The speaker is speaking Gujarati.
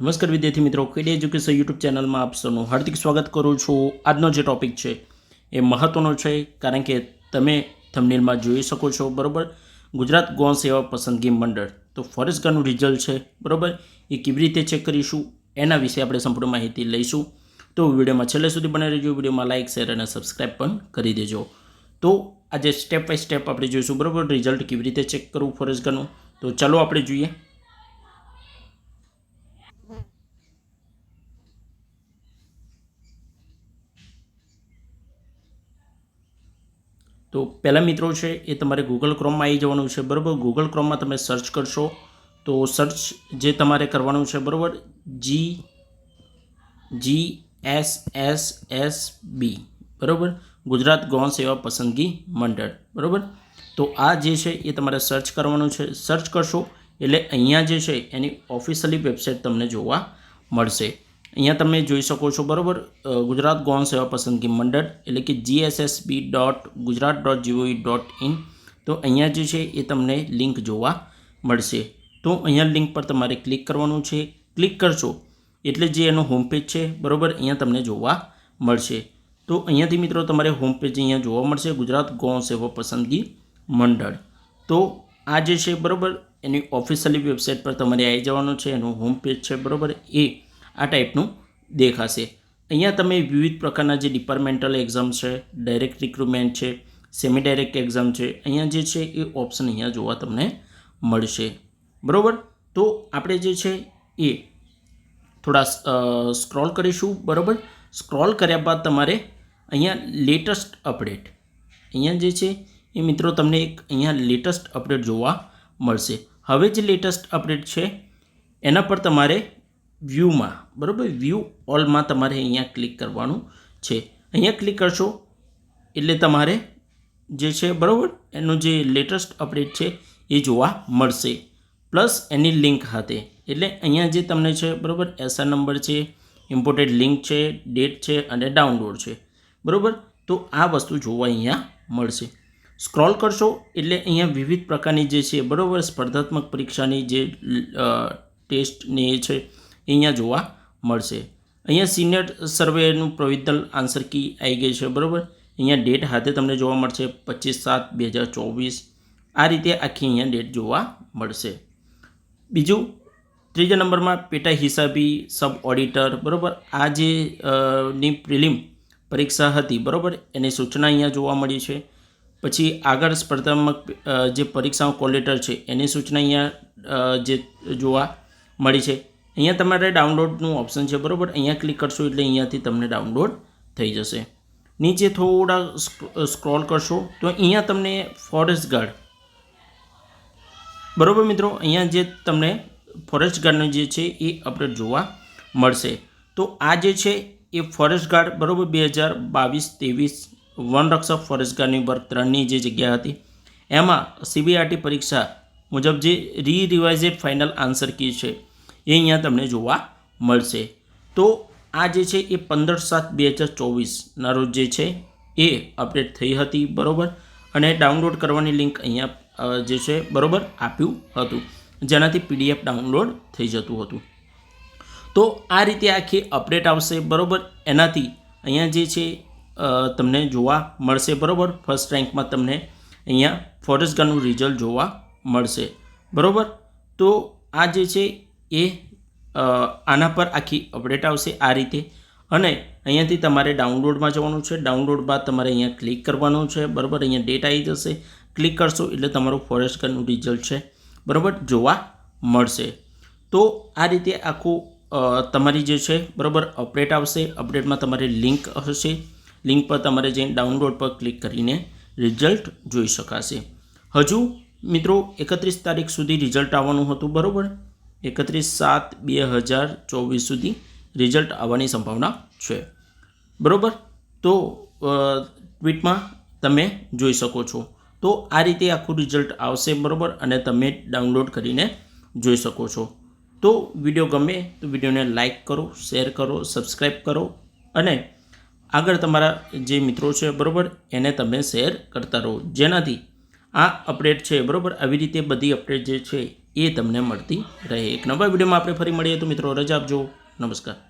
નમસ્કાર વિદ્યાર્થી મિત્રો, કેડી એજ્યુકેશન યુટ્યુબ ચેનલમાં આપ સૌનું હાર્દિક સ્વાગત કરું છું. આજનો જે ટોપિક છે એ મહત્ત્વનો છે, કારણ કે તમે થંબનેલમાં જોઈ શકો છો, બરાબર? ગુજરાત ગૌણ સેવા પસંદગી મંડળ. તો ફોરેસ્ટ ગાર્ડનું રિઝલ્ટ છે, બરાબર? એ કેવી રીતે ચેક કરીશું? એના વિશે આપણે સંપૂર્ણ માહિતી લઈશું. તો વિડીયોમાં છેલ્લે સુધી બને રહેજો. વિડીયોમાં લાઇક શેર અને સબસ્ક્રાઈબ પણ કરી દેજો. તો આજે સ્ટેપ બાય સ્ટેપ આપણે જોઈશું, બરાબર? રિઝલ્ટ કેવી રીતે ચેક કરવું ફોરેસ્ટ ગાર્ડનું? તો ચાલો આપણે જોઈએ. તો પહેલાં મિત્રો છે એ તમારે ગૂગલ ક્રોમમાં આવી જવાનું છે, બરાબર? ગૂગલ ક્રોમમાં તમે સર્ચ કરશો, તો સર્ચ જે તમારે કરવાનું છે, બરાબર? જી G S S S B બરાબર? ગુજરાત ગૌણ સેવા પસંદગી મંડળ, બરાબર? તો આ જે છે એ તમારે સર્ચ કરવાનું છે. સર્ચ કરશો એટલે અહીંયા જે છે એની ઓફિશિયલી વેબસાઇટ તમને જોવા મળશે. અહીંયા તમે જોઈ શકો છો બરાબર? ગુજરાત ગૌણ સેવા પસંદગી મંડળ એટલે કે GSSB dot Gujarat dot gov dot in. તો અહીંયા જે છે એ તમને લિંક જોવા મળશે. તો અહીંયા લિંક પર તમારે ક્લિક કરવાનું છે. ક્લિક કરશો એટલે જે એનો હોમપેજ છે, બરાબર, અહીંયા તમને જોવા મળશે. તો અહીંયાથી મિત્રો તમારે હોમપેજ અહીંયા જોવા મળશે, ગુજરાત ગૌણ સેવા પસંદગી મંડળ. તો આ જે છે, બરાબર, એની ઓફિશિયલી વેબસાઇટ પર તમારે આવી જવાનું છે, એનું હોમપેજ છે, બરાબર, એ આ ટાઈપનું દેખાશે. અહીંયા તમે વિવિધ પ્રકારના જે ડિપાર્ટમેન્ટલ એક્ઝામ છે ડાયરેક્ટ રિક્રુટમેન્ટ છે સેમી ડાયરેક્ટ એક્ઝામ છે, અહીંયા જે છે એ ઓપ્શન અહીંયા જોવા તમને મળશે. બરાબર? તો આપણે જે છે એ થોડા સ્ક્રોલ કરીશું, બરાબર? સ્ક્રોલ કર્યા બાદ તમારે અહીંયા લેટેસ્ટ અપડેટ અહીંયા જે છે એ મિત્રો તમને એક અહીંયા લેટેસ્ટ અપડેટ જોવા મળશે. હવે જે લેટેસ્ટ અપડેટ છે, એના પર તમારે વ્યૂમાં બરાબર? વ્યૂ ઓલમાં તમારે અહીંયા ક્લિક કરવાનું છે. અહીંયા ક્લિક કરશો એટલે તમારે જે છે, બરાબર? એનું જે લેટેસ્ટ અપડેટ છે એ જોવા મળશે. પ્લસ એની લિંક હાથે એટલે અહીંયા જે તમને છે, બરાબર? એસઆર નંબર છે ઇમ્પોર્ટેડ લિંક છે ડેટ છે અને ડાઉનલોડ છે. બરાબર? તો આ વસ્તુ જોવા અહીંયા મળશે. સ્ક્રોલ કરશો એટલે અહીંયા વિવિધ પ્રકારની જે છે, બરાબર? સ્પર્ધાત્મક પરીક્ષાની જે ટેસ્ટની એ છે અહીંયા જોવા મળશે. અહીંયા સિનિયર સર્વેનું પ્રોવિઝનલ આન્સર કી આવી ગઈ છે, બરાબર? અહીંયા ડેટ હાથે તમને જોવા મળશે પચીસ સાત બે હજાર ચોવીસ. આ રીતે આખી અહીંયા ડેટ જોવા મળશે. બીજું, ત્રીજા નંબરમાં પેટા હિસાબી સબ ઓડિટર, બરાબર? આ જે ની પ્રિલિમ પરીક્ષા હતી, બરાબર? એની સૂચના અહીંયા જોવા મળી છે. પછી આગળ સ્પર્ધાત્મક જે પરીક્ષાઓ કોલેટર છે, એની સૂચના અહીંયા જે જોવા મળી છે. અહીંયા તમારે ડાઉનલોડનું ઓપ્શન છે, બરાબર? અહીંયા ક્લિક કરશો એટલે અહીંયાથી તમને ડાઉનલોડ થઈ જશે. નીચે થોડા સ્ક્રોલ કરશો, તો અહીંયા તમને ફોરેસ્ટ ગાર્ડ બરાબર મિત્રો? અહીંયા જે તમને ફોરેસ્ટ ગાર્ડનું જે છે એ અપડેટ જોવા મળશે. તો આ જે છે એ ફોરેસ્ટ ગાર્ડ બરાબર? બે હજાર બાવીસ, ત્રેવીસ વનરક્ષક ફોરેસ્ટ ગાર્ડની વર્ગ ત્રણની જે જગ્યા હતી, એમાં સીબીઆરટી પરીક્ષા મુજબ જે રી રિવાઇઝેડ ફાઇનલ આન્સર કી છે એ અહીંયા તમને જોવા મળશે. તો આ જે છે એ પંદર સાત બે હજાર ચોવીસના રોજ જે છે એ અપડેટ થઈ હતી, બરાબર? અને ડાઉનલોડ કરવાની લિંક અહીંયા જે છે, બરાબર, આપ્યું હતું. જેનાથી પીડીએફ ડાઉનલોડ થઈ જતું હતું. તો આ રીતે આખી અપડેટ આવશે, બરાબર? એનાથી અહીંયા જે છે તમને જોવા મળશે, બરાબર? ફર્સ્ટ રેન્કમાં તમને અહીંયા ફોરેસ્ટ ગાર્ડનું રિઝલ્ટ જોવા મળશે, બરાબર? તો આ જે છે એ આના પર આખી અપડેટ આવશે આ રીતે. અને અહીંયાથી તમારે ડાઉનલોડમાં જવાનું છે. ડાઉનલોડ બાદ તમારે અહીંયા ક્લિક કરવાનું છે. બરાબર? અહીંયા ડેટ આવી જશે. ક્લિક કરશો એટલે તમારું ફોરેસ્ટ ગાર્ડનું રિઝલ્ટ છે. બરાબર? જોવા મળશે. તો આ રીતે આખું તમારી જે છે, બરાબર, અપડેટ આવશે. અપડેટમાં તમારે લિંક હશે. લિંક પર તમારે જઈને ડાઉનલોડ પર ક્લિક કરીને રિઝલ્ટ જોઈ શકાશે. હજુ મિત્રો એકત્રીસ તારીખ સુધી રિઝલ્ટ આવવાનું હતું. બરાબર? એકત્રીસ સાત બે હજાર ચોવીસ સુધી રિઝલ્ટ આવવાની સંભાવના છે. બરાબર? તો ટ્વીટમાં તમે જોઈ શકો છો. તો આ રીતે આખું રિઝલ્ટ આવશે, બરાબર? અને તમે ડાઉનલોડ કરીને જોઈ શકો છો. તો વીડિયો ગમે તો વિડીયોને લાઇક કરો શેર કરો સબસ્ક્રાઈબ કરો અને આગળ તમારા જે મિત્રો છે, બરાબર? એને તમે શેર કરતા રહો. જેનાથી આ અપડેટ છે, બરાબર? આવી રીતે બધી અપડેટ જે છે એ તમને મળતી રહે. એક નવા વિડીયોમાં આપણે ફરી મળીએ. તો મિત્રો, રજા આપજો. નમસ્કાર.